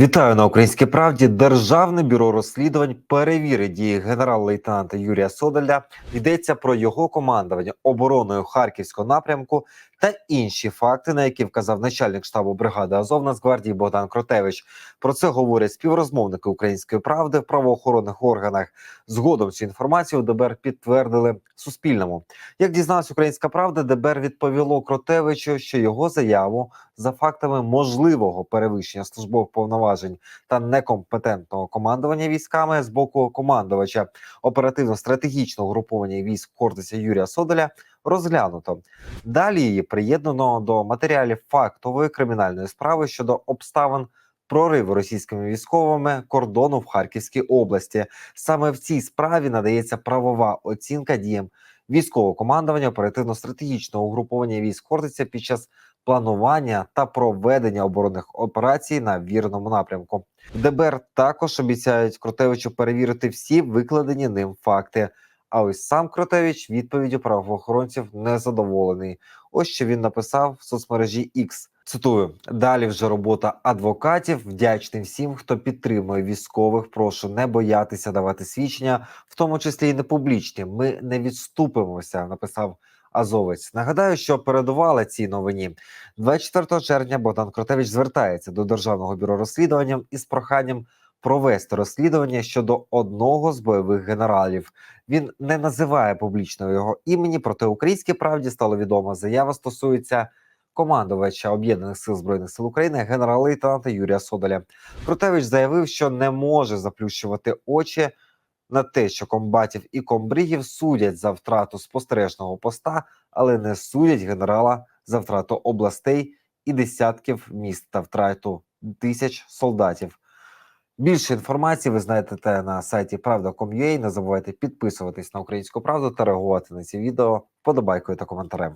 Вітаю на українській правді. Державне бюро розслідувань перевірить дії генерал-лейтенанта Юрія Содоля. Йдеться про його командування обороною харківського напрямку та інші факти, на які вказав начальник штабу бригади Азов Нацгвардії Богдан Кротевич. Про це говорять співрозмовники української правди в правоохоронних органах. Згодом цю інформацію ДБР підтвердили Суспільному. Як дізналась українська правда, ДБР відповіло Кротевичу, що його заяву за фактами можливого перевищення службових повноважень та некомпетентного командування військами з боку командувача оперативно-стратегічного груповання військ Хортиця Юрія Содоля розглянуто. Далі її приєднано до матеріалів фактової кримінальної справи щодо обставин прориву російськими військовими кордону в Харківській області. Саме в цій справі надається правова оцінка діям військового командування оперативно-стратегічного угруповання військ Хортиця під час планування та проведення оборонних операцій на вірному напрямку. ДБР також обіцяють Кротевичу перевірити всі викладені ним факти. А ось сам Кротевич відповіддю правоохоронців не задоволений. Ось що він написав в соцмережі X. Цитую: далі вже робота адвокатів. Вдячний всім, хто підтримує військових. Прошу не боятися давати свідчення, в тому числі і не публічні. Ми не відступимося. Написав Азовець. Нагадаю, що передували цій новині. 24 червня Богдан Кротевич звертається до державного бюро розслідування із проханням провести розслідування щодо одного з бойових генералів. Він не називає публічно його імені, проте українській правді стало відомо. Заява стосується командувача об'єднаних сил збройних сил України генерал-лейтенанта Юрія Содоля. Крутевич заявив, що не може заплющувати очі на те, що комбатів і комбригів судять за втрату спостережного поста, але не судять генерала за втрату областей і десятків міст та втрату тисяч солдатів. Більше інформації ви знайдете на сайті Правда.com.ua. Не забувайте підписуватись на українську правду та реагувати на ці відео подобайкою та коментарем.